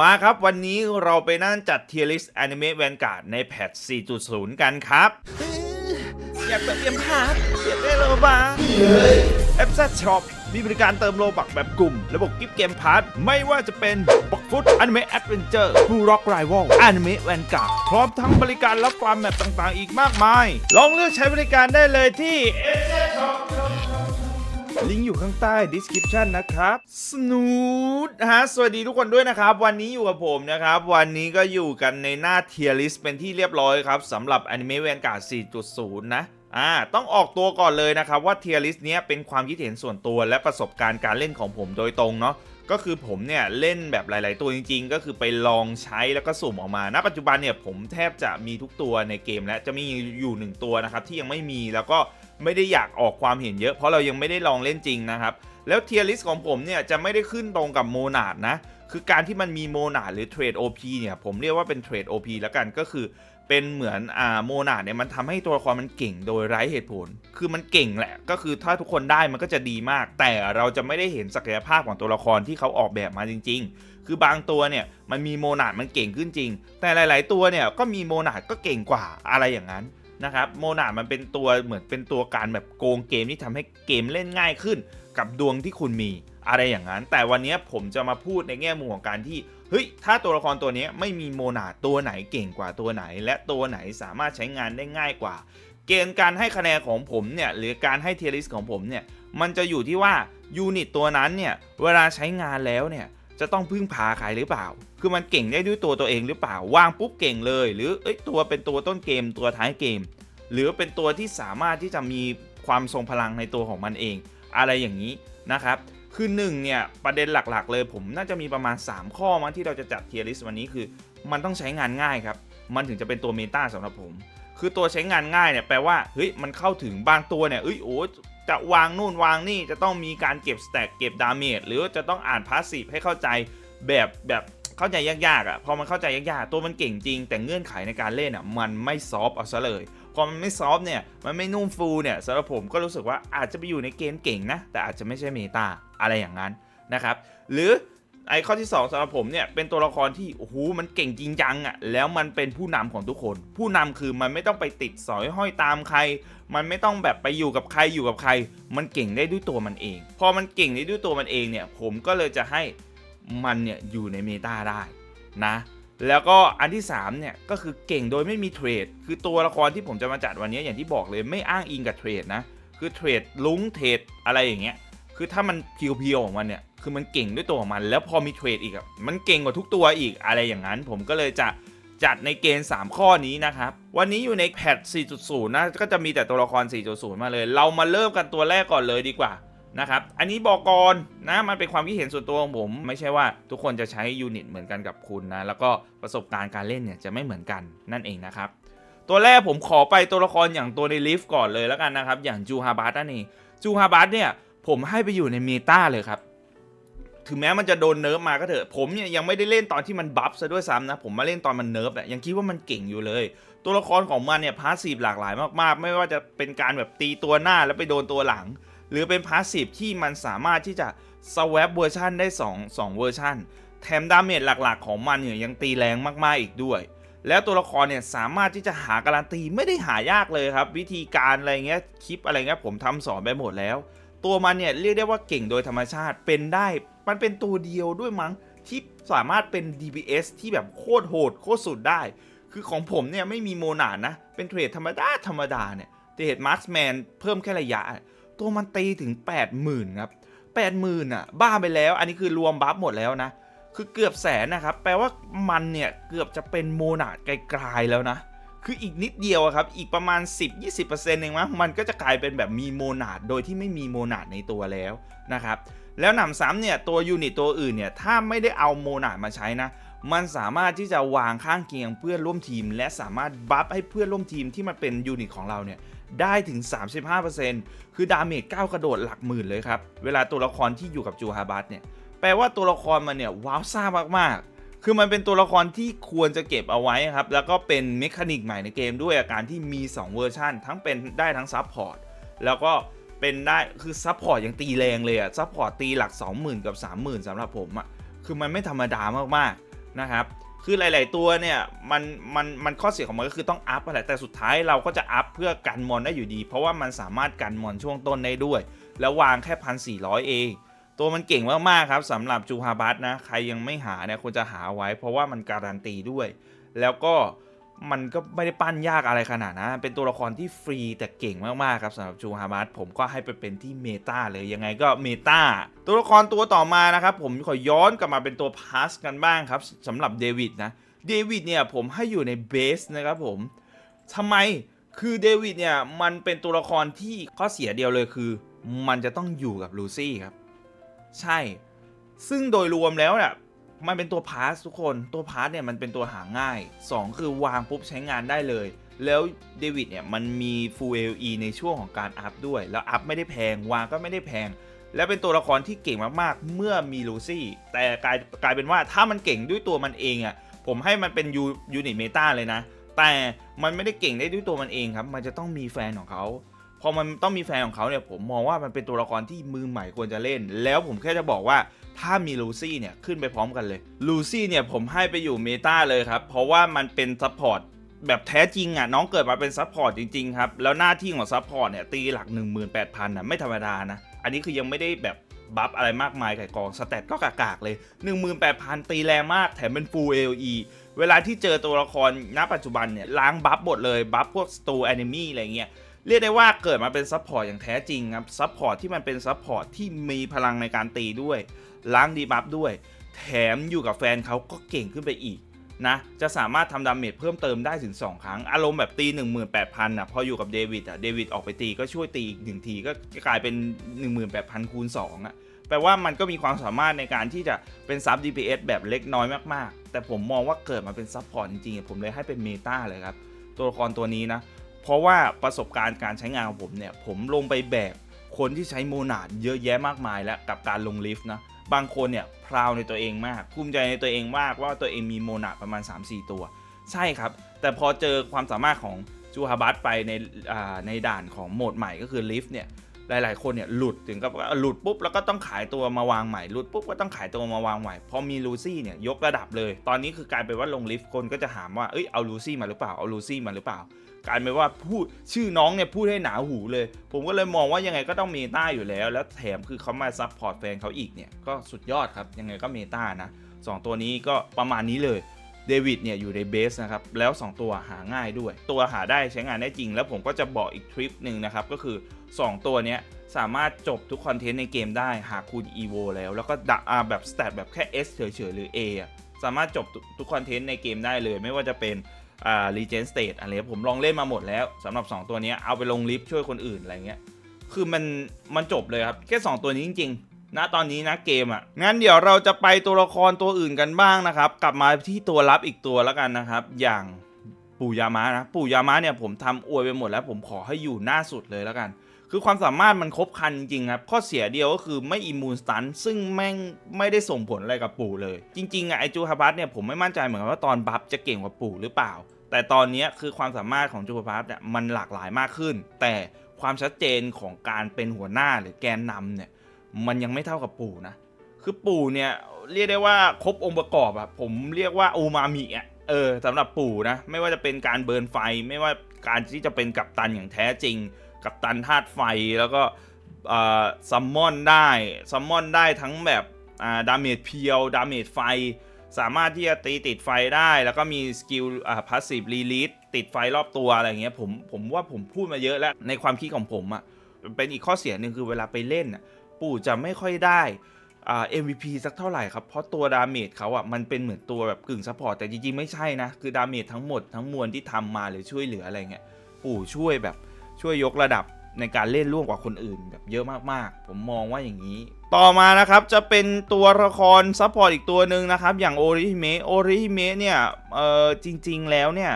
มาครับวันนี้เราไปนั่งจัดเทียริสแอนิเมะแวนการ์ดในแพท 4.0 กันครับ อยากเติมเกมพาร์ทอยากได้โลบักแอปซัช็อปมีบริการเติมโลบักแบบกลุ่ม ระบบกิฟต์เกมพาร์ทไม่ว่าจะเป็นบักฟุตอนิเมะแอดเวนเจอร์บูร็อกไรวอลอนิเมะแวนการ์ดพร้อมทั้งบริการรับฟาร์มแมปต่างๆ อีกมากมาย ลองเลือกใช้บริการได้เลยที่ ลิงก์อยู่ข้างใต้ description นะครับสนูดฮะสวัสดีทุกคนด้วยนะครับ วันนี้อยู่กับผมนะครับ วันนี้ก็อยู่กันในหน้า tier list เป็นที่เรียบร้อยครับสำหรับ Anime Vanguard 4.0 นะอ่าต้องออกตัวก่อนเลยนะครับว่า tier list เนี้ยเป็นความคิดเห็นส่วนตัวและประสบการณ์การเล่นของผมโดยตรงเนาะก็คือผมเนี่ยเล่นแบบหลาย ๆ ตัวจริง ๆ ก็คือไปลองใช้แล้วก็สุ่มออกมา ณ ปัจจุบันเนี่ยผมแทบจะมีทุกตัวในเกม และจะมีอยู่หนึ่งตัวนะครับที่ยังไม่มีแล้วก็ ไม่ได้อยากออกความเห็นเยอะเพราะเรายังไม่ได้ลองเล่นจริงนะครับ แล้วเทียร์ลิสของผมเนี่ยจะไม่ได้ขึ้นตรงกับโมนาดนะ คือการที่มันมีโมนาดหรือเทรด OP เนี่ยผมเรียกว่าเป็นเทรด OP แล้วกันก็คือเป็นเหมือนอ่าโมนาดเนี่ยมันทำให้ตัวละครมันเก่งโดยไร้เหตุผล คือมันเก่งแหละ ก็คือถ้าทุกคนได้มันก็จะดีมาก แต่เราจะไม่ได้เห็นศักยภาพของตัวละครที่เขาออกแบบมาจริง ๆ คือบางตัวเนี่ยมันมีโมนาดมันเก่งขึ้นจริง แต่หลาย ๆ ตัวเนี่ยก็มีโมนาดก็เก่งกว่าอะไรอย่างนั้น นะครับโมนามันเป็นตัวเหมือนเป็นตัวการแบบโกงเกมที่ทำให้เกมเล่นง่ายขึ้น กับดวงที่คุณมีอะไรอย่างนั้น แต่วันนี้ผมจะมาพูดในแง่มุมของการที่เฮ้ยถ้าตัวละครตัวนี้ไม่มีโมนาตัวไหนเก่งกว่าตัวไหน และตัวไหนสามารถใช้งานได้ง่ายกว่า เกณฑ์การให้คะแนนของผมเนี่ยหรือการให้เทียริสของผมเนี่ยมันจะอยู่ที่ว่ายูนิตตัวนั้นเนี่ยเวลาใช้งานแล้วเนี่ยจะต้องพึ่งพาใครหรือเปล่า คือมันเก่งได้ด้วยตัวตัวเองหรือเปล่าวางปุ๊บเก่งเลย หรือเอ้ยตัวเป็นตัวต้นเกม ตัวท้ายเกม หรือเป็นตัวที่สามารถที่จะมีความทรงพลังในตัวของมันเอง อะไรอย่างนี้นะครับคือหนึ่งเนี่ยประเด็นหลักๆ เลยผมน่าจะมีประมาณ 3 ข้อมั้งที่เราจะจัดเทียริสวันนี้คือ มันต้องใช้งานง่ายครับ มันถึงจะเป็นตัวเมตาสำหรับผม คือตัวใช้งานง่ายเนี่ยแปลว่าเฮ้ยมันเข้าถึงบางตัวเนี่ยเอ้ยโอ้จะวางนู่นวางนี่จะต้องมีการเก็บสแต็กเก็บดาเมจหรือจะต้องอ่านพาสซีฟให้เข้าใจแบบแบบ เข้าใจยากๆอะพอมันเข้าใจยากๆตัวมันเก่งจริง แต่เงื่อนไขในการเล่นอะมันไม่ซอฟเอาซะเลยพอมันไม่ซอฟเนี่ยมันไม่นุ่มฟูเนี่ยสำหรับผมก็รู้สึกว่าอาจจะไปอยู่ในเกณฑ์เก่งนะ แต่อาจจะไม่ใช่เมตาอะไรอย่างนั้นนะครับหรือไอ้ข้อที่ 2สำหรับผมเนี่ยเป็นตัวละครที่โอ้โหมันเก่งจริงจังอะ่ะแล้วมันเป็นผู้นำของทุกคน ผู้นำคือมันไม่ต้องไปติดสอยห้อยตามใคร มันไม่ต้องแบบไปอยู่กับใครอยู่กับใคร มันเก่งได้ด้วยตัวมันเอง พอมันเก่งได้ด้วยตัวมันเองเนี่ยผมก็เลยจะให้ มันเนี่ยอยู่ในเมตาได้นะแล้วก็อันที่3เนี่ยก็คือเก่งโดยไม่มีเทรดคือตัวละครที่ผมจะมาจัดวันนี้อย่างที่บอกเลยไม่อ้างอิงกับเทรดนะคือเทรดลุงเทรดอะไรอย่างเงี้ยคือถ้ามันเพียวๆของมันเนี่ยคือมันเก่งด้วยตัวของมัน แล้วพอมีเทรดอีกอะมันเก่งกว่าทุกตัวอีกอะไรอย่างนั้น ผมก็เลยจะจัดในเกณฑ์ 3 ข้อนี้นะครับ วันนี้อยู่ในแพท 4.0 นะ ก็จะมีแต่ตัวละคร 4.0 มาเลย เรามาเริ่มกันตัวแรกก่อนเลยดีกว่า นะครับ อันนี้บอกก่อนนะมันเป็นความคิดเห็นส่วนตัวของผม ไม่ใช่ว่าทุกคนจะใช้ยูนิตเหมือนกันกับคุณนะ แล้วก็ประสบการณ์การเล่นเนี่ยจะไม่เหมือนกันนั่นเองนะครับ ตัวแรกผมขอไปตัวละครอย่างตัวในลิฟต์ก่อนเลยแล้วกันนะครับ อย่างจูฮาบัตนั่นเองจูฮาบัตเนี่ยผมให้ไปอยู่ในเมตาเลยครับ ถึงแม้มันจะโดนเนิร์ฟมาก็เถอะ ผมเนี่ยยังไม่ได้เล่นตอนที่มันบัฟซะด้วยซ้ำนะ ผมมาเล่นตอนมันเนิร์ฟอะยังคิดว่ามันเก่งอยู่เลย ตัวละครของมันเนี่ยพาสซีฟหลากหลายมากๆ ไม่ว่าจะเป็นการแบบตีตัวหน้าแล้วไปโดนตัวหลัง หรือเป็นพาสซีฟที่มันสามารถที่จะสว a ปเวอร์ชันได้2 2เวอร์ชันแถมดาเมจหลักๆ ของมันเนี่ยยังตีแรงมากๆอีกด้วย แล้วตัวละครเนี่ยสามารถที่จะหาการันตีไม่ได้หายากเลยครับ วิธีการอะไรเงี้ยคลิปอะไรเงี้ยผมทำสอนไปหมดแล้ว ตัวมันเนี่ยเรียกได้ว่าเก่งโดยธรรมชาติเป็นได้ มันเป็นตัวเดียวด้วยมั้งที่สามารถเป็น DPS ที่แบบโคตรโหดโคตรสุดได้ คือของผมเนี่ยไม่มีโมนาดนะ เป็นเทรดธรรมดาธรรมดาเนี่ยเทรดมาร์สแมนเพิ่มแค่ระยะ ตัวมันตีถึง 80,000ครับ80,000อะ บ้าไปแล้ว อันนี้คือรวมบัฟหมดแล้วนะ คือเกือบแสนนะครับ แปลว่ามันเนี่ยเกือบจะเป็นโมนาไกลๆแล้วนะ คืออีกนิดเดียวครับ อีกประมาณ 10-20%เองมั้งมันก็จะกลายเป็นแบบมีโมนาดโดยที่ไม่มีโมนาดในตัวแล้วนะครับแล้วหนำซ้ำเนี่ยตัวยูนิตตัวอื่นเนี่ยถ้าไม่ได้เอาโมนาดมาใช้นะ มันสามารถที่จะวางข้างเคียงเพื่อนร่วมทีม และสามารถบัฟให้เพื่อนร่วมทีมที่มันเป็นยูนิตของเราเนี่ย ได้ถึง 35%คือดาเมจก้าวกระโดดหลักหมื่นเลยครับ เวลาตัวละครที่อยู่กับจูฮาบัตเนี่ย แปลว่าตัวละครมันเนี่ยว้าวซ่ามากๆคือมันเป็นตัวละครที่ควรจะเก็บเอาไว้ครับ แล้วก็เป็นเมคานิกใหม่ในเกมด้วยอาการที่มี 2 เวอร์ชันทั้งเป็นได้ทั้งซับพอร์ตแล้วก็เป็นได้คือซับพอร์ตยังตีแรงเลยอะซับพอร์ตตีหลัก 20,000 กับ 30,000สำหรับผมอะคือมันไม่ธรรมดามากๆนะครับ คือหลาย ๆ ตัวเนี่ยมันมันมันข้อเสียของมันก็คือต้องอัพอะไรแต่สุดท้ายเราก็จะอัพเพื่อกันมอนได้อยู่ดี เพราะว่ามันสามารถกันมอนช่วงต้นได้ด้วย แล้ววางแค่พันสี่ร้อยเองตัวมันเก่งมาก ๆ ครับสำหรับจูฮาบัตนะ ใครยังไม่หาเนี่ยควรจะหาไว้ เพราะว่ามันการันตีด้วย แล้วก็ มันก็ไม่ได้ปั้นยากอะไรขนาดนะ เป็นตัวละครที่ฟรีแต่เก่งมาก ๆ ครับสำหรับจูฮาบัตผมก็ให้ไปเป็นที่เมตาเลยยังไงก็เมตาตัวละครตัวต่อมานะครับ ผมขอย้อนกลับมาเป็นตัวพาสกันบ้างครับสำหรับเดวิดนะเดวิดเนี่ยผมให้อยู่ในเบสนะครับผมทำไมคือเดวิดเนี่ยมันเป็นตัวละครที่ข้อเสียเดียวเลยคือ มันจะต้องอยู่กับลูซี่ครับ ใช่ ซึ่งโดยรวมแล้วเนี่ย มันเป็นตัวพาสทุกคนตัวพาสเนี่ยมันเป็นตัวหาง่าย 2 คือวางปุ๊บใช้งานได้เลย แล้วเดวิดเนี่ยมันมี Full LE ในช่วงของการอัพด้วย แล้วอัพไม่ได้แพง วางก็ไม่ได้แพง และเป็นตัวละครที่เก่งมากๆ เมื่อมีลูซี่ แต่กลายกลายเป็นว่าถ้ามันเก่งด้วยตัวมันเองอะ่ะผมให้มันเป็นยูยูนิตเมตาเลยนะ แต่มันไม่ได้เก่งได้ด้วยตัวมันเองครับ มันจะต้องมีแฟนของเขาพอมันต้องมีแฟนของเขาเนี่ยผมมองว่ามันเป็นตัวละครที่มือใหม่ควรจะเล่น แล้วผมแค่จะบอกว่า ถ้ามีลูซี่เนี่ยขึ้นไปพร้อมกันเลยลูซี่เนี่ยผมให้ไปอยู่เมตาเลยครับ เพราะว่ามันเป็นซัพพอร์ตแบบแท้จริงอะน้องเกิดมาเป็นซัพพอร์ตจริง ๆ ครับ แล้วหน้าที่ของซัพพอร์ตเนี่ยตีหลัก 18,000นะไม่ธรรมดานะ อันนี้คือยังไม่ได้แบบบัฟอะไรมากมายไก่กองสเตตก็กากๆเลย 18,000 ตีแรงมากแถมเป็น full AOE เวลาที่เจอตัวละครณปัจจุบันเนี่ยล้างบัฟหมดเลยบัฟพวกสตูแอนิมี่อะไรเงี้ยเรียกได้ว่าเกิดมาเป็นซัพพอร์ตอย่างแท้จริงครับซัพพอร์ตที่มันเป็นซัพพอร์ตที่มีพลังในการตีด้วย ล้างดีบัฟด้วย แถมอยู่กับแฟนเขาก็เก่งขึ้นไปอีกนะจะสามารถทำดาเมจเพิ่มเติมได้ถึง 2 ครั้ง อารมณ์แบบตี 18,000นะพออยู่กับเดวิดอะเดวิดออกไปตีก็ช่วยตีอีกหนึ่งทีก็กลายเป็น 18,000 คูณ 2อะแปลว่ามันก็มีความสามารถในการที่จะเป็นซับ DPS แบบเล็กน้อยมากๆ แต่ผมมองว่าเกิดมาเป็นซับพอร์ตจริงๆ ผมเลยให้เป็นเมตาเลยครับ ตัวละครตัวนี้นะ เพราะว่าประสบการณ์การใช้งานของผมเนี่ย ผมลงไปแบกคนที่ใช้โมนาดเยอะแยะมากมายแล้วกับการลงลิฟต์นะ บางคนเนี่ยพราวในตัวเองมาก ภูมิใจในตัวเองมากว่าตัวเองมีโมนาประมาณ 3-4 ตัว ใช่ครับ แต่พอเจอความสามารถของจูฮาบัตไปในในด่านของโหมดใหม่ก็คือลิฟต์เนี่ยหลาย ๆ คนเนี่ยหลุดถึงกับหลุดปุ๊บแล้วก็ต้องขายตัวมาวางใหม่หลุดปุ๊บก็ต้องขายตัวมาวางใหม่พอมีลูซี่เนี่ยยกระดับเลย ตอนนี้คือกลายเป็นว่าลงลิฟต์คนก็จะถามว่าเอ้ยเอาลูซี่มาหรือเปล่าเอาลูซี่มาหรือเปล่า กลายเป็นว่าพูดชื่อน้องเนี่ยพูดให้หนาหูเลย ผมก็เลยมองว่ายังไงก็ต้องเมตาอยู่แล้ว แล้วแถมคือเขามาซัพพอร์ตแฟนเขาอีกเนี่ยก็สุดยอดครับยังไงก็เมตานะสองตัวนี้ก็ประมาณนี้เลยเดวิดเนี่ยอยู่ในเบสนะครับ แล้ว 2 ตัวหาง่ายด้วย ตัวหาได้ใช้งานได้จริง แล้วผมก็จะบอกอีกทริปหนึ่งนะครับ ก็คือ 2 ตัวเนี้ยสามารถจบทุกคอนเทนต์ในเกมได้หากคุณ EVO แล้ว แล้วก็ดะอาแบบสเตตแบบแค่ S เฉยๆหรือ A อะสามารถจบทุกคอนเทนต์ในเกมได้เลย ไม่ว่าจะเป็น อ่ารีเจนสเตตอะไรผมลองเล่นมาหมดแล้วสำหรับ 2 ตัวนี้เอาไปลงลิฟช่วยคนอื่นอะไรเงี้ยคือมันมันจบเลยครับ แค่ 2 ตัวนี้จริงๆนะตอนนี้นะเกมอะ่ะงั้นเดี๋ยวเราจะไปตัวละครตัวอื่นกันบ้างนะครับ กลับมาที่ตัวรับอีกตัวแล้วกันนะครับ อย่างปู่ยามะนะปู่ยามะเนี่ยผมทำอวยไปหมดแล้ว ผมขอให้อยู่หน้าสุดเลยแล้วกัน คือความสามารถมันครบครันจริงครับ ข้อเสียเดียวก็คือไม่อิมมูนสตันซึ่งแม่งไม่ได้ส่งผลอะไรกับปู่เลย จริงๆอะไอจูฮาบัตเนี่ยผมไม่มั่นใจเหมือนกันว่าตอนบัฟจะเก่งกว่าปู่หรือเปล่า แต่ตอนนี้คือความสามารถของจูฮาบัตเนี่ยมันหลากหลายมากขึ้น แต่ความชัดเจนของการเป็นหัวหน้าหรือแกนนำเนี่ยมันยังไม่เท่ากับปู่นะ คือปู่เนี่ยเรียกได้ว่าครบองค์ประกอบอะผมเรียกว่าอูมามิอะเออสำหรับปู่นะไม่ว่าจะเป็นการเบิร์นไฟ ไม่ว่าการที่จะเป็นกัปตันอย่างแท้จริง กัปตันธาตุไฟแล้วก็ซัมมอนได้ซัมมอนได้ทั้งแบบดาเมจเพียวดาเมจไฟ สามารถที่จะตีติดไฟได้ แล้วก็มีสกิลพาสซีฟรีลีสติดไฟรอบตัวอะไรเงี้ยผมผมว่าผมพูดมาเยอะแล้ว ในความคิดของผมอะเป็นอีกข้อเสียหนึ่งคือเวลาไปเล่นปู่จะไม่ค่อยได้อ่า MVP สักเท่าไหร่ครับ เพราะตัวดาเมจเขาอะมันเป็นเหมือนตัวแบบกึ่งซัพพอร์ตแต่จริงๆ ไม่ใช่นะ คือดาเมจทั้งหมดทั้งมวลที่ทำมาหรือช่วยเหลืออะไรเงี้ยปู่ช่วยแบบ ช่วยยกระดับในการเล่นร่วมกว่าคนอื่นแบบเยอะมากๆ ผมมองว่าอย่างนี้ ต่อมานะครับจะเป็นตัวละครซัพพอร์ตอีกตัวหนึ่งนะครับ อย่างโอริฮิเมะโอริฮิเมะเนี่ยเออจริง ๆ แล้วเนี่ย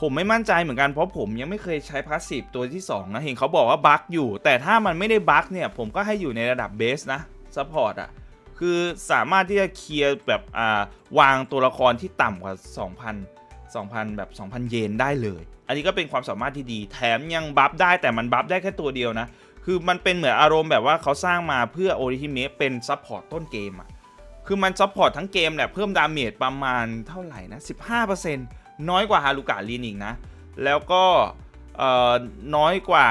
ผมไม่มั่นใจเหมือนกันเพราะผมยังไม่เคยใช้พาสซีฟตัวที่ 2 นะ เห็นเขาบอกว่าบั๊กอยู่ แต่ถ้ามันไม่ได้บั๊กเนี่ย ผมก็ให้อยู่ในระดับเบสนะซัพพอร์ตอะคือสามารถที่จะเคลียร์แบบอ่าวางตัวละครที่ต่ำกว่า 2,000 2,000 แบบ 2,000 เยนได้เลย อันนี้ก็เป็นความสามารถที่ดี แถมยังบัฟได้แต่มันบัฟได้แค่ตัวเดียวนะ คือมันเป็นเหมือนอารมณ์แบบว่าเขาสร้างมาเพื่อโอริฮิเมะเป็นซัพพอร์ตต้นเกมอะคือมันซัพพอร์ตทั้งเกมแหละเพิ่มดาเมจประมาณเท่าไหร่นะ 15%น้อยกว่าฮารุกะลีนอีกนะ แล้วก็น้อยกว่า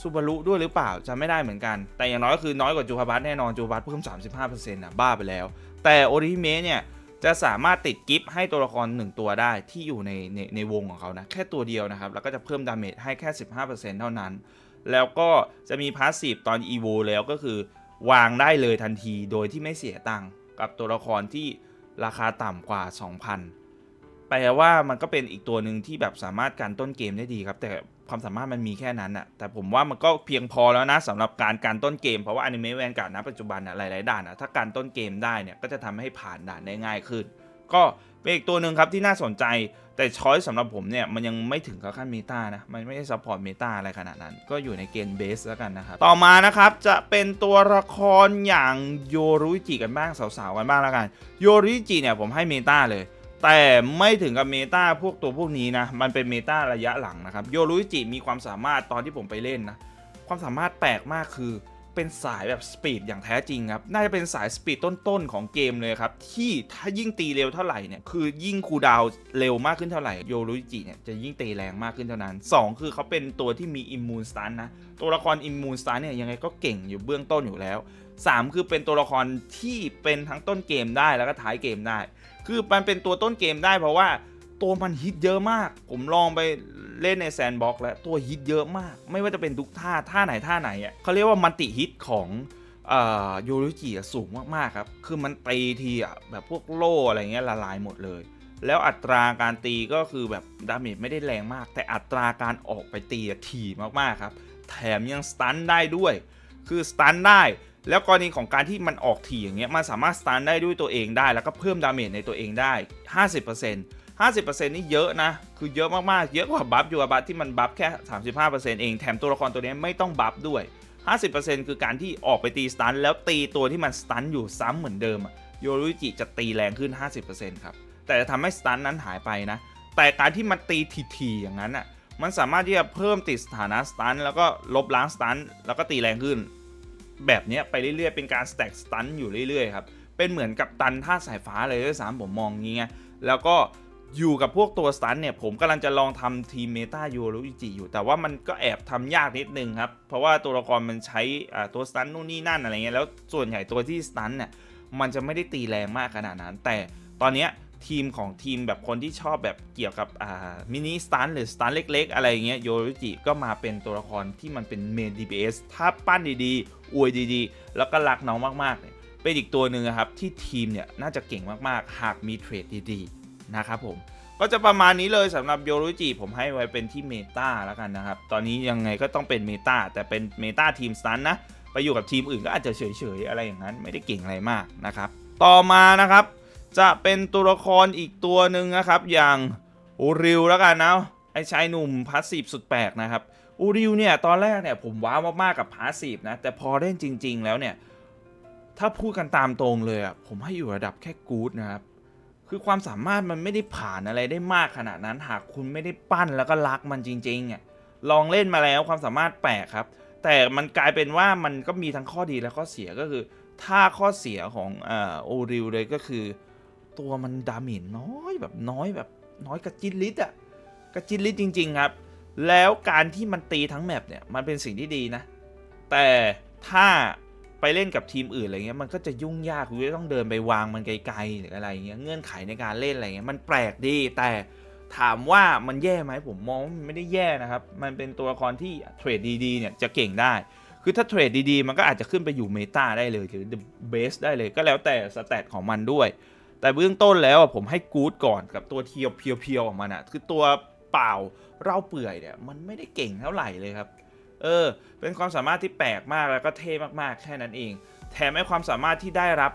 ซูบารุด้วยหรือเปล่าจำไม่ได้เหมือนกัน แต่อย่างน้อยก็คือน้อยกว่าจูฮาบัตแน่นอนจูฮาบัตเพิ่ม 35%นะบ้าไปแล้ว แต่โอริเมะเนี่ย จะสามารถติดกิฟต์ให้ตัวละคร 1 ตัวได้ที่อยู่ในในในวงของเขานะแค่ตัวเดียวนะครับ แล้วก็จะเพิ่มดาเมจให้แค่ 15%เท่านั้น แล้วก็จะมีพาสซีฟตอน e v o แล้วก็คือ วางได้เลยทันทีโดยที่ไม่เสียตังค์กับตัวละครที่ราคาต่ำกว่า 2,000แปลว่ามันก็เป็นอีกตัวหนึ่งที่แบบสามารถการต้นเกมได้ดีครับแต่ ความสามารถมันมีแค่นั้นอะแต่ผมว่ามันก็เพียงพอแล้วนะสำหรับการการต้นเกม เพราะว่าอนิเมะแวนการ์ดณปัจจุบันอะหลายๆด่านอะถ้าการต้นเกมได้เนี่ยก็จะทำให้ผ่านด่านได้ง่ายขึ้น ก็เป็นอีกตัวหนึ่งครับที่น่าสนใจแต่ช้อยสำหรับผมเนี่ย มันยังไม่ถึงกับขั้นเมตานะ มันไม่ได้ซัพพอร์ตเมตาอะไรขนาดนั้น ก็อยู่ในเกณฑ์เบสแล้วกันนะครับ ต่อมานะครับ จะเป็นตัวละครอย่างโยรุจิกันบ้างสาวๆกันบ้างแล้วกัน โยรุจิเนี่ยผมให้เมตาเลย แต่ไม่ถึงกับเมตาพวกตัวพวกนี้นะ มันเป็นเมตาระยะหลังนะครับ โยรุจิมีความสามารถตอนที่ผมไปเล่นนะ ความสามารถแปลกมากคือเป็นสายแบบสปีดอย่างแท้จริงครับ น่าจะเป็นสายสปีดต้นๆ ของเกมเลยครับ ที่ถ้ายิ่งตีเร็วเท่าไหร่เนี่ย คือยิ่งคูดาวเร็วมากขึ้นเท่าไหร่โยรุจิเนี่ยจะยิ่งตีแรงมากขึ้นเท่านั้น 2 คือเขาเป็นตัวที่มีอิมมูนสตันนะ ตัวละครอิมมูนสตันเนี่ยยังไงก็เก่งอยู่เบื้องต้นอยู่แล้ว 3 คือเป็นตัวละครที่เป็นทั้งต้นเกมได้แล้วก็ท้ายเกมได้ คือมันเป็นตัวต้นเกมได้เพราะว่าตัวมันฮิตเยอะมาก ผมลองไปเล่นในแซนบ็อกแล้วตัวฮิตเยอะมาก ไม่ว่าจะเป็นทุกท่าท่าไหนท่าไหนอะเขาเรียกว่ามันติฮิตของโยรุจิสูงมากๆครับ คือมันตีทีอะแบบพวกโล่อะไรเงี้ยละลายหมดเลย แล้วอัตราการตีก็คือแบบดาเมจไม่ได้แรงมาก แต่อัตราการออกไปตีถี่มากๆครับ แถมยังสตันได้ด้วย คือสตันได้ แล้วกรณีของการที่มันออกถี่อย่างเงี้ยมันสามารถสตันได้ด้วยตัวเองได้ แล้วก็เพิ่มดาเมจในตัวเองได้ 50% 50%นี่เยอะนะ คือเยอะมากๆ เยอะกว่าบัฟยูอาบัฟที่มันบัฟแค่ 35%เองแถมตัวละครตัวนี้ไม่ต้องบัฟด้วย 50%คือการที่ออกไปตีสตันแล้วตีตัวที่มันสตันอยู่ซ้ำเหมือนเดิมโยรุจิจะตีแรงขึ้น 50%ครับ แต่จะทำให้สตันนั้นหายไปนะ แต่การที่มันตีทีๆอย่างนั้นอะมันสามารถที่จะเพิ่มติดสถานะสตันแล้วก็ลบล้างสตันแล้วก็ตีแรงขึ้น แบบนี้ไปเรื่อยๆ เป็นการสแต็กสตันอยู่เรื่อยๆครับ เป็นเหมือนกับตันท่าสายฟ้าเลยด้วยซ้ำผมมองงี้ไงแล้วก็อยู่กับพวกตัวสตันเนี่ย ผมกำลังจะลองทำทีมเมตายูรุอิจิอยู่ แต่ว่ามันก็แอบทำยากนิดนึงครับ เพราะว่าตัวละครมันใช้ตัวสตันนู่นนี่นั่นอะไรเงี้ยแล้วส่วนใหญ่ตัวที่สตันเนี่ยมันจะไม่ได้ตีแรงมากขนาดนั้น แต่ตอนเนี้ย ทีมของทีมแบบคนที่ชอบแบบเกี่ยวกับอ่ามินิสตันหรือสตันเล็กๆ อะไรเงี้ยโยรุจิก็มาเป็นตัวละครที่มันเป็นเมน DPS ถ้าปั้นดีๆ อวยดีๆ แล้วก็รักน้องมากๆเนี่ยเป็นอีกตัวหนึ่งครับ ที่ทีมเนี่ยน่าจะเก่งมากๆ หากมีเทรดดีๆ นะครับผม ก็จะประมาณนี้เลยสำหรับโยรุจิผมให้ไว้เป็นที่เมตาแล้วกันนะครับ ตอนนี้ยังไงก็ต้องเป็นเมตาแต่เป็นเมตาทีมสตันนะ ไปอยู่กับทีมอื่นก็อาจจะเฉยๆ อะไรอย่างนั้นไม่ได้เก่งอะไรมากนะครับ ต่อมานะครับ จะเป็นตัวละครอีกตัวหนึ่งนะครับ อย่างอูริวแล้วกันนะไอชายหนุ่มพาสซีฟสุดแปลกนะครับอูริวเนี่ยตอนแรกเนี่ยผมว้าวมากๆกับพาสซีฟนะแต่พอเล่นจริง ๆ แล้วเนี่ยถ้าพูดกันตามตรงเลยอะผมให้อยู่ระดับแค่กู๊ดนะครับคือความสามารถมันไม่ได้ผ่านอะไรได้มากขนาดนั้น หากคุณไม่ได้ปั้นแล้วก็รักมันจริงๆอะลองเล่นมาแล้วความสามารถแปลกครับ แต่มันกลายเป็นว่ามันก็มีทั้งข้อดีและข้อเสียก็คือ ถ้าข้อเสียของอ่อโอริวเลยก็คือ ตัวมันดาเมจน้อยแบบน้อยแบบน้อยกระจิตลิตอะกระจิตลิตจริง ๆ ครับ แล้วการที่มันตีทั้งแมปเนี่ยมันเป็นสิ่งที่ดีนะ แต่ถ้าไปเล่นกับทีมอื่นอะไรเงี้ยมันก็จะยุ่งยากคุณจะต้องเดินไปวางมันไกลๆหรืออะไรเงี้ยเงื่อนไขในการเล่นอะไรเงี้ยมันแปลกดีแต่ถามว่ามันแย่ไหมผมมองมันไม่ได้แย่นะครับ มันเป็นตัวละครที่เทรดดีๆเนี่ยจะเก่งได้ คือถ้าเทรดดีๆ มันก็อาจจะขึ้นไปอยู่เมตาได้เลยหรือเบสได้เลยก็แล้วแต่สแตทของมันด้วย แต่เบื้องต้นแล้วผมให้กู๊ดก่อนกับตัวเทียวเพียวๆของมันอะคือตัวเปล่าเร่าเปื่อยเนี่ยมันไม่ได้เก่งเท่าไหร่เลยครับ เออ เป็นความสามารถที่แปลกมากแล้วก็เท่มากๆแค่นั้นเอง แถมไอ้ความสามารถที่ได้รับ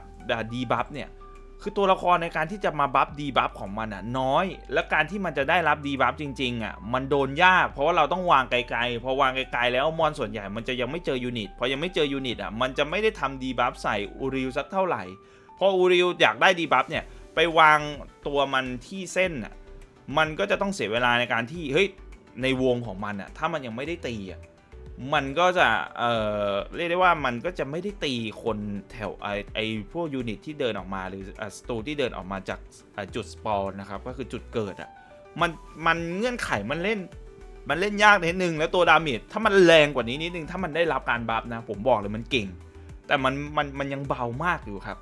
ดีบัฟเนี่ยคือตัวละครในการที่จะมาบัฟดีบัฟของมันอะน้อย และการที่มันจะได้รับดีบัฟจริงๆอะมันโดนยาก เพราะว่าเราต้องวางไกลๆพอวางไกลๆแล้วมอนส่วนใหญ่มันจะยังไม่เจอยูนิตพอยังไม่เจอยูนิตอะมันจะไม่ได้ทำดีบัฟใส่อูริวสักเท่าไหร่ พออูริวอยากได้ดีบัฟเนี่ยไปวางตัวมันที่เส้นอะมันก็จะต้องเสียเวลาในการที่เฮ้ยในวงของมันอะถ้ามันยังไม่ได้ตีอะมันก็จะเอ่อเรียกได้ว่ามันก็จะไม่ได้ตีคนแถวไอไอพวกยูนิตที่เดินออกมาหรืออสตูที่เดินออกมาจากจุดสปอนนะครับก็คือจุดเกิดอะมันมันเงื่อนไขมันเล่นมันเล่นยากนิดนึงแล้วตัวดาเมจถ้ามันแรงกว่านี้นิดนึงถ้ามันได้รับการบัฟนะ ผมบอกเลยมันเก่ง แต่มันมันมันยังเบามากอยู่ครับ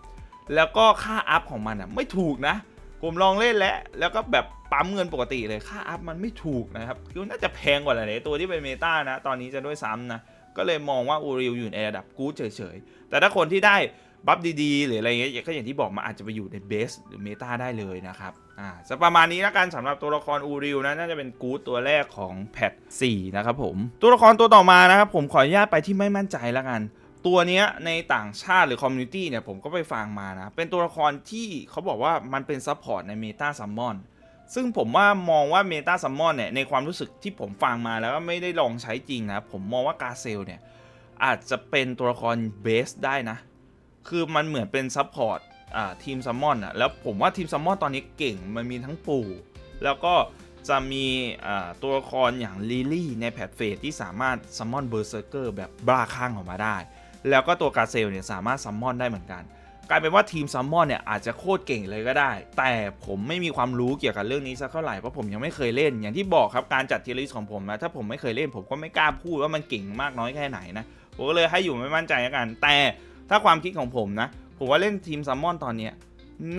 แล้วก็ค่าอัพของมันอะไม่ถูกนะ ผมลองเล่นแล้วแล้วก็แบบปั๊มเงินปกติเลยค่าอัพมันไม่ถูกนะครับคือน่าจะแพงกว่าหลายๆตัวที่เป็นเมตานะ ตอนนี้จะด้วยซ้ำนะ ก็เลยมองว่าอูริวอยู่ในระดับกู๊ดเฉยๆ แต่ถ้าคนที่ได้บัฟดีๆ หรืออะไรเงี้ยก็อย่างที่บอกมาอาจจะไปอยู่ในเบสหรือเมตาได้เลยนะครับ อ่าจะประมาณนี้แล้วกันสำหรับตัวละครอูริวนะ น่าจะเป็นกู๊ดตัวแรกของแพท4นะครับผม ตัวละครตัวต่อมานะครับผมขออนุญาตไปที่ไม่มั่นใจแล้วกัน ตัวเนี้ยในต่างชาติหรือคอมมูนิตี้เนี่ยผมก็ไปฟังมานะ เป็นตัวละครที่เขาบอกว่ามันเป็นซัพพอร์ตในเมตาซัมมอนซึ่งผมว่ามองว่าเมตาซัมมอนเนี่ยในความรู้สึกที่ผมฟังมาแล้วก็ไม่ได้ลองใช้จริงนะ ผมมองว่ากาเซลเนี่ย อาจจะเป็นตัวละครเบสได้นะ คือมันเหมือนเป็นซัพพอร์ตทีมซัมมอนอะแล้วผมว่าทีมซัมมอนตอนนี้เก่งมันมีทั้งปู่ แล้วก็จะมีตัวละครอย่างลิลี่ในแพทเฟสที่สามารถซัมมอนเบอร์เซอร์เกอร์แบบบ้าคลั่งออกมาได้ แล้วก็ตัวกาเซลเนี่ยสามารถซัมมอนได้เหมือนกันกลายเป็นว่าทีมซัมมอนเนี่ยอาจจะโคตรเก่งเลยก็ได้ แต่ผมไม่มีความรู้เกี่ยวกับเรื่องนี้สักเท่าไหร่ เพราะผมยังไม่เคยเล่น อย่างที่บอกครับการจัดทีลิสของผมนะ ถ้าผมไม่เคยเล่นผมก็ไม่กล้าพูดว่ามันเก่งมากน้อยแค่ไหนนะ ผมก็เลยให้อยู่ไม่มั่นใจกัน แต่ถ้าความคิดของผมนะ ผมว่าเล่นทีมซัมมอนตอนเนี้ย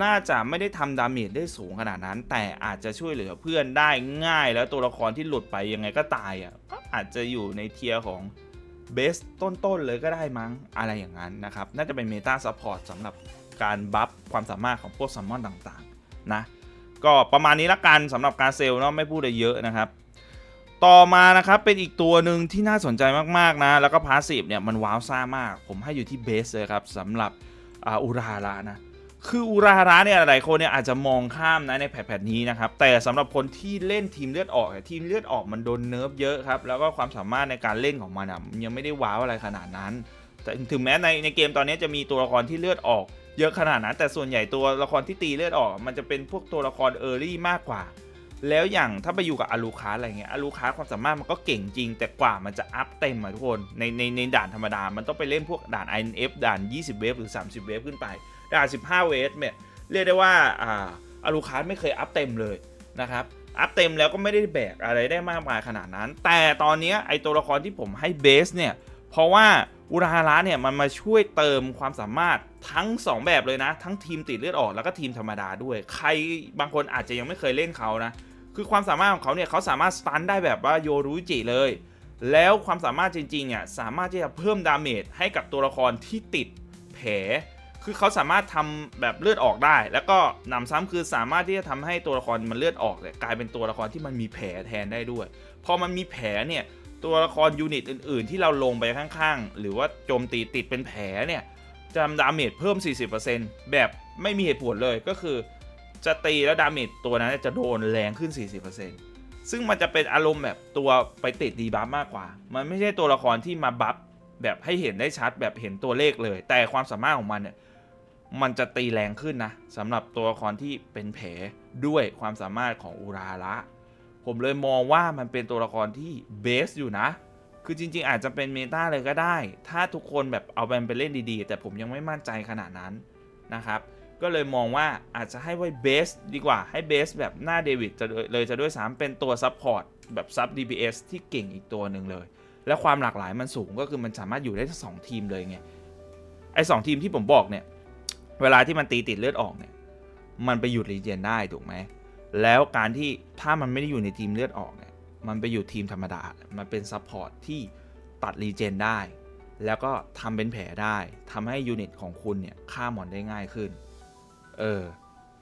น่าจะไม่ได้ทำดาเมจได้สูงขนาดนั้น แต่อาจจะช่วยเหลือเพื่อนได้ง่าย แล้วตัวละครที่หลุดไปยังไงก็ตายอะก็อาจจะอยู่ในเทียร์ของ เบสต้น ๆ เลยก็ได้มั้งอะไรอย่างนั้นนะครับ น่าจะเป็นเมตาซัพพอร์ตสำหรับการบัฟความสามารถของพวกซัมมอนต่าง ๆ นะ ก็ประมาณนี้ละกันสำหรับการเซลเนาะไม่พูดอะไรเยอะนะครับ ต่อมานะครับเป็นอีกตัวหนึ่งที่น่าสนใจมาก ๆ นะ แล้วก็พาสซีฟเนี่ยมันว้าวซ่ามาก ผมให้อยู่ที่เบสเลยครับสำหรับอ,อุราฮานะ คืออุราฮาระเนี่ยหลายคนเนี่ยอาจจะมองข้ามนะในแพทๆนี้นะครับ แต่สำหรับคนที่เล่นทีมเลือดออกเนี่ยทีมเลือดออกมันโดนเนิร์ฟเยอะครับ แล้วก็ความสามารถในการเล่นของมันอะยังไม่ได้ว้าวอะไรขนาดนั้น แต่ถึงแม้ในในเกมตอนนี้จะมีตัวละครที่เลือดออกเยอะขนาดนั้น แต่ส่วนใหญ่ตัวละครที่ตีเลือดออก มันจะเป็นพวกตัวละครเออร์ลี่มากกว่า แล้วอย่างถ้าไปอยู่กับอารูคาอะไรเงี้ยอารูคาความสามารถมันก็เก่งจริง แต่กว่ามันจะอัพเต็มอะทุกคนในในในด่านธรรมดา มันต้องไปเล่นพวกด่าน INF ด่าน 20 เวฟหรือ 30 เวฟขึ้นไป ด่าน15 เวฟเนี่ยเรียกได้ว่าอ่าอารูคาไม่เคยอัพเต็มเลยนะครับอัพเต็มแล้วก็ไม่ได้แบกอะไรได้มากมายขนาดนั้น แต่ตอนนี้ไอตัวละครที่ผมให้เบสเนี่ยเพราะว่าอุราฮาระเนี่ยมันมาช่วยเติมความสามารถทั้ง 2 แบบเลยนะ ทั้งทีมติดเลือดออกแล้วก็ทีมธรรมดาด้วย ใครบางคนอาจจะยังไม่เคยเล่นเขานะ คือความสามารถของเขาเนี่ยเขาสามารถสตันได้แบบว่าโยรุจิเลย แล้วความสามารถจริงๆเนี่ยสามารถที่จะเพิ่มดาเมจให้กับตัวละครที่ติดแผล คือเขาสามารถทำแบบเลือดออกได้ แล้วก็หนำซ้ำคือสามารถที่จะทำให้ตัวละครมันเลือดออกเนี่ยกลายเป็นตัวละครที่มันมีแผลแทนได้ด้วย พอมันมีแผลเนี่ยตัวละครยูนิตอื่น ๆ ที่เราลงไปข้างๆ หรือว่าโจมตีติดเป็นแผลเนี่ยจะดาเมจเพิ่ม 40%แบบไม่มีเหตุผลเลยก็คือ จะตีแล้วดาเมจตัวนั้นจะโดนแรงขึ้น 40%ซึ่งมันจะเป็นอารมณ์แบบตัวไปติดดีบัฟมากกว่า มันไม่ใช่ตัวละครที่มาบัฟแบบให้เห็นได้ชัดแบบเห็นตัวเลขเลย แต่ความสามารถของมันเนี่ย มันจะตีแรงขึ้นนะสำหรับตัวละครที่เป็นแผลด้วยความสามารถของอุราระ ผมเลยมองว่ามันเป็นตัวละครที่เบสอยู่นะ คือจริง ๆ อาจจะเป็นเมตาเลยก็ได้ ถ้าทุกคนแบบเอาไปไปเล่นดีๆ แต่ผมยังไม่มั่นใจขนาดนั้นนะครับ ก็เลยมองว่าอาจจะให้ไว้เบสดีกว่าให้เบสแบบหน้าเดวิดจะเลยจะด้วยซ้ำเป็นตัวซับพอร์ตแบบซับ DPS ที่เก่งอีกตัวหนึ่งเลย และความหลากหลายมันสูงก็คือมันสามารถอยู่ได้ทั้งสองทีมเลยไงไอ้สองทีมที่ผมบอกเนี่ย เวลาที่มันตีติดเลือดออกเนี่ย มันไปหยุดรีเจนได้ถูกไหม แล้วการที่ถ้ามันไม่ได้อยู่ในทีมเลือดออกเนี่ย มันไปอยู่ทีมธรรมดา มันเป็นซัพพอร์ตที่ตัดรีเจนได้ แล้วก็ทำเป็นแผลได้ทำให้ยูนิตของคุณเนี่ยฆ่ามอนได้ง่ายขึ้น เออ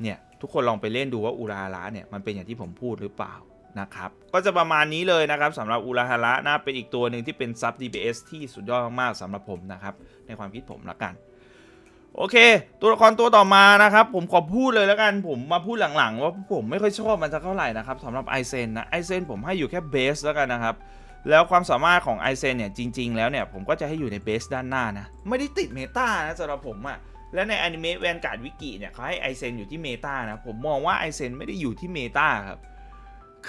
เนี่ยทุกคนลองไปเล่นดูว่าอุราฮาระเนี่ยมันเป็นอย่างที่ผมพูดหรือเปล่านะครับ ก็จะประมาณนี้เลยนะครับสำหรับอุราฮาระนะเป็นอีกตัวหนึ่งที่เป็นซับ DPS ที่สุดยอดมากๆสำหรับผมนะครับ ในความคิดผมละกัน โอเค ตัวละครตัวต่อมานะครับ ผมขอพูดเลยแล้วกันผมมาพูดหลังๆ ว่าผมไม่ค่อยชอบมันสักเท่าไหร่นะครับสำหรับไอเซนนะไอเซนผมให้อยู่แค่เบสแล้วกันนะครับ แล้วความสามารถของไอเซนเนี่ยจริง ๆ แล้วเนี่ยผมก็จะให้อยู่ในเบสด้านหน้านะ ไม่ได้ติดเมตานะสำหรับผมอะและในอนิเมะแวนการ์ดวิกิเนี่ยเขาให้ไอเซนอยู่ที่เมตานะผมมองว่าไอเซนไม่ได้อยู่ที่เมตาครับ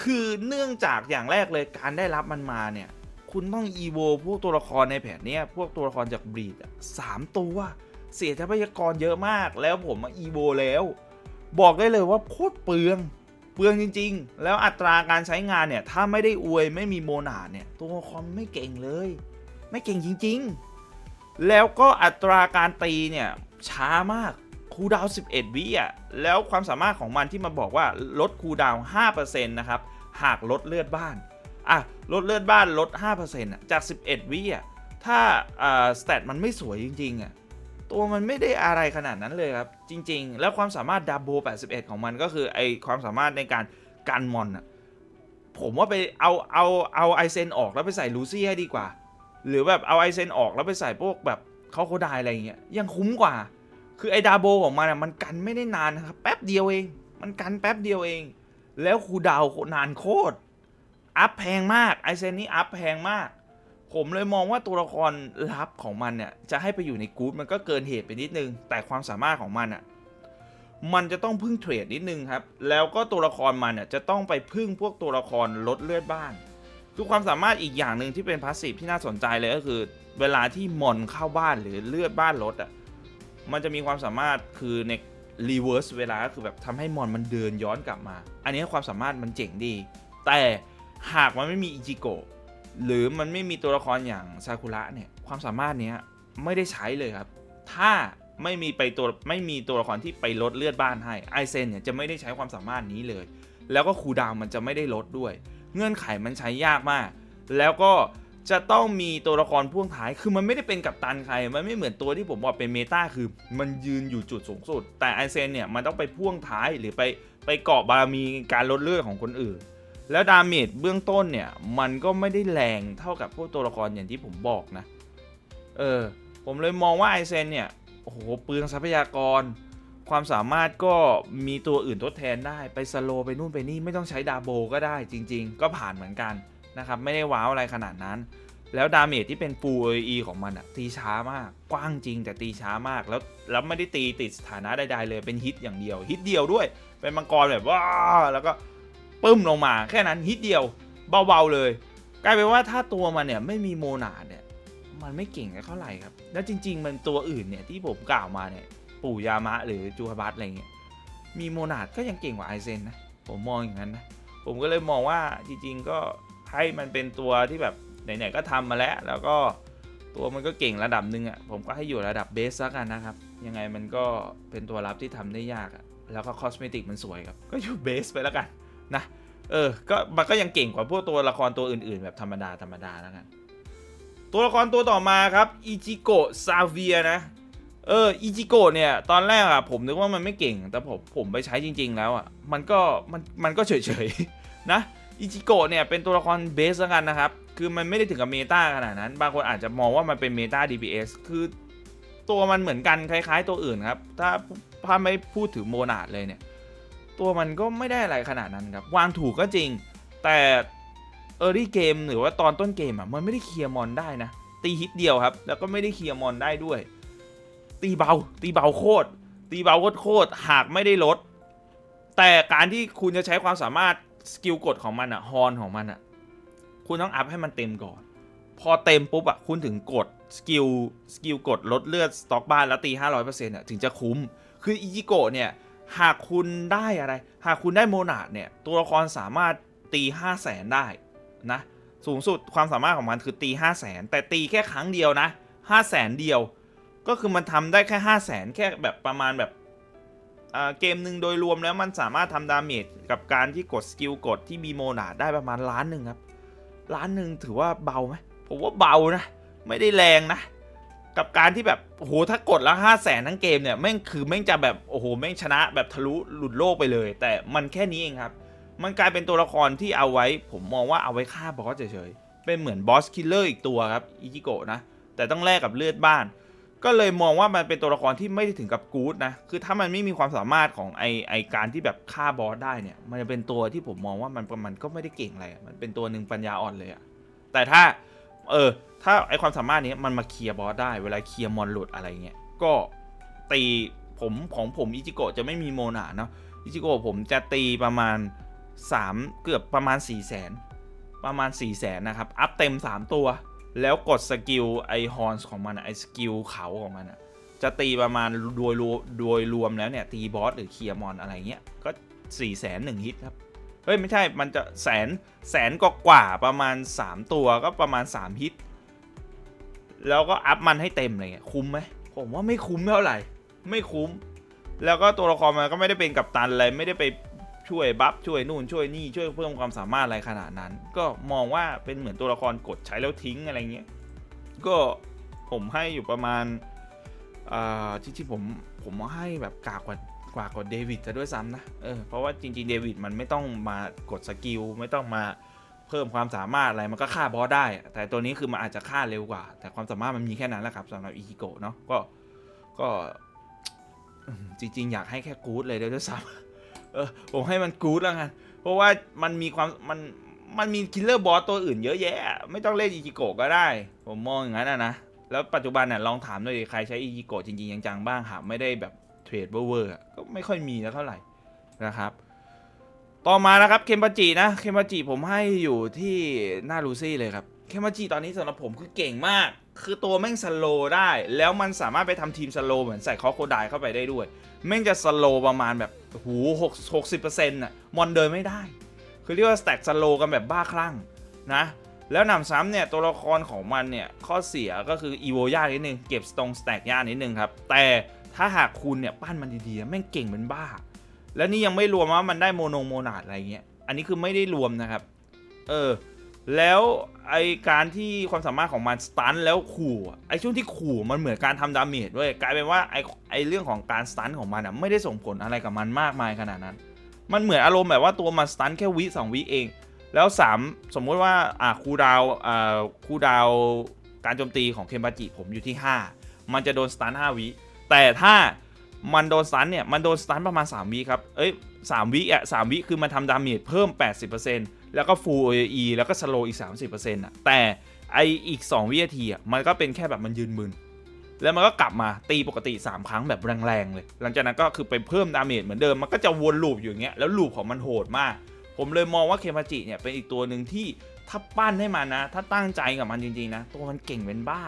คือเนื่องจากอย่างแรกเลยการได้รับมันมาเนี่ยคุณต้องอีโวพวกตัวละครในแผนเนี้ยพวกตัวละครจากบรีดสามตัว เสียทรัพยากรเยอะมาก แล้วผมมาอีโวแล้ว บอกได้เลยว่าโคตรเปลืองเปลืองจริง ๆ แล้วอัตราการใช้งานเนี่ย ถ้าไม่ได้อวยไม่มีโมนาดเนี่ย ตัวละครไม่เก่งเลย ไม่เก่งจริง ๆ แล้วก็อัตราการตีเนี่ยช้ามากคูดาว 11 วิอะ แล้วความสามารถของมันที่มาบอกว่าลดคูดาวน์5%นะครับ หากลดเลือดบ้าน อะ ลดเลือดบ้านลด5%อะจาก 11 วิอะ ถ้าอ่าสเตตมันไม่สวยจริง ๆ อะ ตัวมันไม่ได้อะไรขนาดนั้นเลยครับ จริง ๆ แล้วความสามารถดับโบ81 ของมันก็คือไอความสามารถในการกันมอนอะผมว่าไปเอาเอาเอาไอเซนออกแล้วไปใส่ลูซี่ให้ดีกว่า หรือแบบเอาไอเซนออกแล้วไปใส่พวกแบบเขาโคดายอะไรเงี้ยยังคุ้มกว่า คือไอดาโบของมันมันกันไม่ได้นานนะครับแป๊บเดียวเอง มันกันแป๊บเดียวเอง แล้วคูดาวน์นานโคตรอัพแพงมากไอเซนนี้อัพแพงมาก ผมเลยมองว่าตัวละครลับของมันเนี่ยจะให้ไปอยู่ในกู๊ดมันก็เกินเหตุไปนิดนึง แต่ความสามารถของมันอะมันจะต้องพึ่งเทรดนิดนึงครับ แล้วก็ตัวละครมันเนี่ยจะต้องไปพึ่งพวกตัวละครลดเลือดบ้านคือความสามารถอีกอย่างหนึ่งที่เป็นพาสซีฟที่น่าสนใจเลยก็คือ เวลาที่มอนเข้าบ้านหรือเลือดบ้านลดอะมันจะมีความสามารถคือในรีเวิร์สเวลาก็คือแบบทำให้มอนมันเดินย้อนกลับมา อันนี้ความสามารถมันเจ๋งดี แต่หากมันไม่มีอิจิโกะ หรือมันไม่มีตัวละครอย่างซากุระเนี่ยความสามารถเนี้ยไม่ได้ใช้เลยครับ ถ้าไม่มีไปตัวไม่มีตัวละครที่ไปลดเลือดบ้านให้ไอเซนเนี่ยจะไม่ได้ใช้ความสามารถนี้เลย แล้วก็คูดาวมันจะไม่ได้ลดด้วย เงื่อนไขมันใช้ยากมาก แล้วก็จะต้องมีตัวละครพ่วงท้าย คือมันไม่ได้เป็นกัปตันใคร มันไม่เหมือนตัวที่ผมบอกเป็นเมตาคือ มันยืนอยู่จุดสูงสุด แต่ไอเซนเนี่ยมันต้องไปพ่วงท้ายหรือไปไปเกาะบารมีการลดเลือดของคนอื่น แล้วดาเมจเบื้องต้นเนี่ย มันก็ไม่ได้แรงเท่ากับพวกตัวละครอย่างที่ผมบอกนะ เออ ผมเลยมองว่าไอเซนเนี่ย โอ้โหเปลืองทรัพยากร ความสามารถก็มีตัวอื่นทดแทนได้ไปสโลไปนู่นไปนี่ไม่ต้องใช้ดาโบก็ได้จริง ๆ ก็ผ่านเหมือนกันนะครับ ไม่ได้ว้าวอะไรขนาดนั้น แล้วดาเมจที่เป็นฟูล AE ของมันอะตีช้ามาก กว้างจริงแต่ตีช้ามากแล้วแล้วไม่ได้ตีติดสถานะใดๆเลยเป็นฮิตอย่างเดียว ฮิตเดียวด้วย เป็นมังกรแบบว้าแล้วก็ ปึ้มลงมา แค่นั้นฮิตเดียวเบาๆเลย กลายเป็นว่าถ้าตัวมันเนี่ยไม่มีโมนาดเนี่ยมันไม่เก่งเท่าไหร่ครับ แล้วจริง ๆ มันตัวอื่นเนี่ยที่ผมกล่าวมาเนี่ยปู่ยามะหรือจูฮาบัตอะไรเงี้ยมีโมนาดก็ยังเก่งกว่าไอเซนนะผมมองอย่างนั้นนะผมก็เลยมองว่าจริง ๆ ก็ให้มันเป็นตัวที่แบบไหนๆก็ทำมาแล้ว แล้วก็ตัวมันก็เก่งระดับหนึ่งอะ่ะผมก็ให้อยู่ระดับเบสซะกันนะครับ ยังไงมันก็เป็นตัวรับที่ทำได้ยากอะ่ะแล้วก็คอสเมติกมันสวยครับ ก็อยู่เบสไปแล้วกัน นะ เออ ก็มันก็ยังเก่งกว่าพวกตัวละครตัวอื่นๆ แบบธรรมดาธรรมดาแล้วกัน ตัวละครตัวต่อมาครับอิจิโกะซาเวียนะ เอออิจิโกะเนี่ย ตอนแรกอะผมนึกว่ามันไม่เก่ง แต่ผมผมไปใช้จริง ๆ แล้วอะมันก็มันมันก็เฉยๆนะอิจิโกะเนี่ยเป็นตัวละครเบสแล้วกันนะครับ คือมันไม่ได้ถึงกับเมตาขนาดนั้น บางคนอาจจะมองว่ามันเป็นเมตา DPS คือตัวมันเหมือนกันคล้าย ๆ ตัวอื่นครับ ถ้าถ้าไม่พูดถึงโมนาดเลยเนี่ย ตัวมันก็ไม่ได้อะไรขนาดนั้นครับ วางถูกก็จริง แต่เออรี่เกมหรือว่าตอนต้นเกมอะมันไม่ได้เคลียร์มอนได้นะ ตีฮิตเดียวครับ แล้วก็ไม่ได้เคลียร์มอนได้ด้วย ตีเบา ตีเบาโคตร ตีเบาโคตรหากไม่ได้ลด แต่การที่คุณจะใช้ความสามารถสกิลกดของมันอะฮอนของมันอะคุณต้องอัพให้มันเต็มก่อน พอเต็มปุ๊บอะคุณถึงกดสกิลสกิลกดลดเลือดสต็อกบ้านแล้วตี 500%อะถึงจะคุ้ม คืออิจิโกะเนี่ย หากคุณได้อะไร หากคุณได้โมนาดเนี่ย ตัวละครสามารถตี 5 0 0แสนได้นะ สูงสุดความสามารถของมันคือตี 5 0 0แสนแต่ตีแค่ครั้งเดียวนะ 5 0 0แสนเดียว ก็คือมันทำได้แค่ 5 0 0แสนแค่แบบประมาณแบบอ่าเกมหนึ่งโดยรวมแล้วมันสามารถทำดาเมจกับการที่กดสกิลกดที่มีโมนาดได้ประมาณล้านหนึ่งครับ ล้านหนึ่งถือว่าเบาไหมผมว่าเบานะ ไม่ได้แรงนะ กับการที่แบบโอ้โหถ้ากดแล้วห้าแสนทั้งเกมเนี่ยแม่งคือแม่งจะแบบโอ้โหแม่งชนะแบบทะลุหลุดโลกไปเลย แต่มันแค่นี้เองครับ มันกลายเป็นตัวละครที่เอาไว้ ผมมองว่าเอาไว้ฆ่าบอสเฉยๆเป็นเหมือนบอสคิลเลอร์อีกตัวครับอิจิโกะนะแต่ต้องแลกกับเลือดบ้าน ก็เลยมองว่ามันเป็นตัวละครที่ไม่ได้ถึงกับกู๊ดนะคือถ้ามันไม่มีความสามารถของไอไอการที่แบบฆ่าบอสได้เนี่ยมันจะเป็นตัวที่ผมมองว่ามันมันก็ไม่ได้เก่งอะไรมันเป็นตัวหนึ่งปัญญาอ่อนเลยอะแต่ถ้าเออ ถ้าไอความสามารถนี้มันมาเคลียร์บอสได้เวลาเคลียร์มอนหลุดอะไรเงี้ยก็ตีผมของผมอิจิโกะจะไม่มีโมนาเนาะอิจิโกะผมจะตีประมาณ 3 เกือบประมาณ 4 0 0แสนประมาณ 4 0 0แสนนะครับ อัพเต็ม 3 ตัว แล้วกดสกิลไอฮอนส์ของมันไอสกิลเขาของมันอะจะตีประมาณโดยรวมโดยรวมแล้วเนี่ย ตีบอสหรือเคลียร์มอนอะไรเงี้ยก็4 0 0แสนหนึ่งฮิตครับ เฮ้ย ไม่ใช่มันจะแสนแสนกกว่าประมาณ 3 ตัวก็ประมาณ 3 ฮิต แล้วก็อัพมันให้เต็มเลยเงี้ยคุ้มไหมผมว่าไม่คุ้มเท่าไหร่ ไม่คุ้ม แล้วก็ตัวละครมันก็ไม่ได้เป็นกัปตันอะไรไม่ได้ไปช่วยบัฟช่วยนู่นช่วยนี่ช่วยเพิ่มความสามารถอะไรขนาดนั้น ก็มองว่าเป็นเหมือนตัวละครกดใช้แล้วทิ้งอะไรเงี้ยก็ผมให้อยู่ประมาณอ่าที่ที่ผมผมให้แบบกากกว่ากว่ากว่าเดวิดจะด้วยซ้ำนะเออเพราะว่าจริงๆเดวิดมันไม่ต้องมากดสกิลไม่ต้องมา เพิ่มความสามารถอะไรมันก็ฆ่าบอสได้ แต่ตัวนี้คือมันอาจจะฆ่าเร็วกว่า แต่ความสามารถมันมีแค่นั้นแหละครับสำหรับอิคิโกะเนาะก็ก็จริง ๆ อยากให้แค่กู๊ดเลยด้วยซ้ำเออผมให้มันกู๊ดแล้วกันเพราะว่ามันมีความมันมันมีคิลเลอร์บอสตัวอื่นเยอะแยะ ไม่ต้องเล่นอิจิโกะก็ได้ ผมมองอย่างนั้นนะนะแล้วปัจจุบันน่ะลองถามหน่อยดิใครใช้อิจิโกะจริงๆจังๆบ้างหาไม่ได้แบบเทรดเวอร์ๆอะก็ไม่ค่อยมีแล้วเท่าไหร่นะครับ ต่อมานะครับเคมปาจินะเคมปาจิผมให้อยู่ที่หน้าลูซี่เลยครับเคมปาจิตอนนี้สำหรับผมคือเก่งมาก คือตัวแม่งสโลได้ แล้วมันสามารถไปทำทีมสโลเหมือนใส่คอโคไดเข้าไปได้ด้วย แม่งจะสโลประมาณแบบหูหกหกสิบเปอร์เซ็นต์่ะมอนเดินไม่ได้ คือเรียกว่าสแต็กสโลกันแบบบ้าคลั่งนะแล้วนำซ้ำเนี่ยตัวละครของมันเนี่ยข้อเสียก็คืออีโวยากนิดนึงเก็บสตรงสแต็กยากนิดนึงครับแต่ถ้าหากคุณเนี่ยปั้นมันดีๆแม่งเก่งเป็นบ้า แล้วนี่ยังไม่รวมว่ามันได้โมโนโมนาดอะไรเงี้ย อันนี้คือไม่ได้รวมนะครับ เออ แล้วไอการที่ความสามารถของมันสตันแล้วขู่ไอช่วงที่ขู่มันเหมือนการทำดาเมจด้วยกลายเป็นว่าไอไอเรื่องของการสตันของมันอะไม่ได้ส่งผลอะไรกับมันมากมายขนาดนั้น มันเหมือนอารมณ์แบบว่าตัวมันสตันแค่วิสองวิเอง แล้ว 3 สมมุติว่าอ่าคูดาวอ่าคูดาวการโจมตีของเคมบาจิผมอยู่ที่ 5 มันจะโดนสตัน5วิแต่ถ้า มันโดนสตันเนี่ยมันโดนสตันประมาณ 3 วิครับ เอ้ย3วิอะ3วิคือมันทำดาเมจเพิ่ม 80%แล้วก็ฟูล OE แล้วก็สโลอีก 30%อะแต่ไออีก 2 วินาทีอะมันก็เป็นแค่แบบมันยืนมึนแล้วมันก็กลับมาตีปกติ 3 ครั้งแบบแรงๆเลย หลังจากนั้นก็คือไปเพิ่มดาเมจเหมือนเดิมมันก็จะวนลูปอยู่อย่างเงี้ยแล้วลูปของมันโหดมาก ผมเลยมองว่าเคมาจิเนี่ยเป็นอีกตัวหนึ่งที่ถ้าปั้นให้มันนะ ถ้าตั้งใจกับมันจริงๆนะ ตัวมันเก่งเป็นบ้า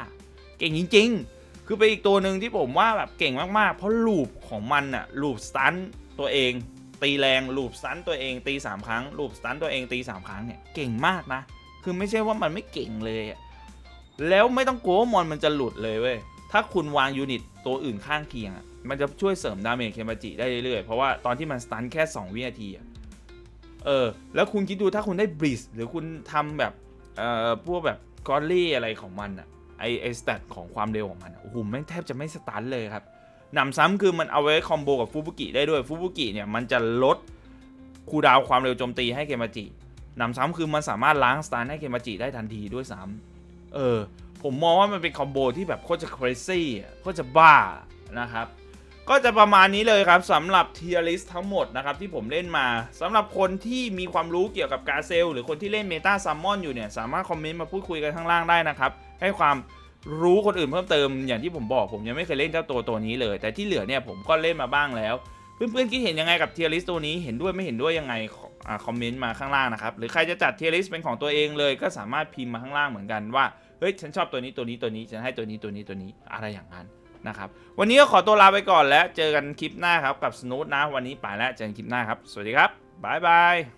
เก่งจริง ๆ คือเป็นอีกตัวหนึ่งที่ผมว่าแบบเก่งมากๆ เพราะลูปของมันอะลูปสตันตัวเอง ตีแรงลูปสตันตัวเองตี 3 ครั้งลูปสตันตัวเองตี 3 ครั้งเนี่ยเก่งมากนะ คือไม่ใช่ว่ามันไม่เก่งเลยอะแล้วไม่ต้องกลัวว่ามอนมันจะหลุดเลยเว้ยถ้าคุณวางยูนิตตัวอื่นข้างเคียงอะมันจะช่วยเสริมดาเมจเคมาจิได้เรื่อยๆ เพราะว่าตอนที่มันสตันแค่ 2 วินาทีอะเออ แล้วคุณคิดดูถ้าคุณได้บริสหรือคุณทำแบบ เอ่อ พวกแบบกอลลี่อะไรของมันอะ ไอไอสแตทของความเร็วของมันอะโอ้โหแม่งแทบจะไม่สตันเลยครับหนำซ้ำคือมันเอาไว้คอมโบกับฟูบุกิได้ด้วยฟูบุกิเนี่ยมันจะลดคูดาวความเร็วโจมตีให้เคมาจิหนำซ้ำคือมันสามารถล้างสตันให้เคมาจิได้ทันทีด้วยซ้ำเออ ผมมองว่ามันเป็นคอมโบที่แบบโคตรจะ crazy อะโคตรจะบ้านะครับ ก็จะประมาณนี้เลยครับสำหรับเทียริสทั้งหมดนะครับที่ผมเล่นมาสำหรับคนที่มีความรู้เกี่ยวกับกาเซล หรือคนที่เล่นเมตาซัมมอนอยู่เนี่ยสามารถคอมเมนต์มาพูดคุยกันข้างล่างได้นะครับ ให้ความรู้คนอื่นเพิ่มเติมอย่างที่ผมบอกผมยังไม่เคยเล่นเจ้าตัวตัวนี้เลย แต่ที่เหลือเนี่ยผมก็เล่นมาบ้างแล้ว เพื่อนๆคิดเห็นยังไงกับเทียริสตัวนี้เห็นด้วยไม่เห็นด้วยยังไงคอมเมนต์มาข้างล่างนะครับหรือใครจะจัดเทียริสเป็นของตัวเองเลย ก็สามารถพิมพ์มาข้างล่างเหมือนกันว่าเฮ้ยฉันชอบตัวนี้ตัวนี้ตัวนี้ฉันให้ตัวนี้ตัวนี้ตัวนี้อะไรอย่างนั้นนะครับวันนี้ก็ขอตัวลาไปก่อนแล้วเจอกันคลิปหน้าครับกับสโนุ t นะวันนี้ไปแล้วเจอกันคลิปหน้าครับ สวัสดีครับบ๊ายบาย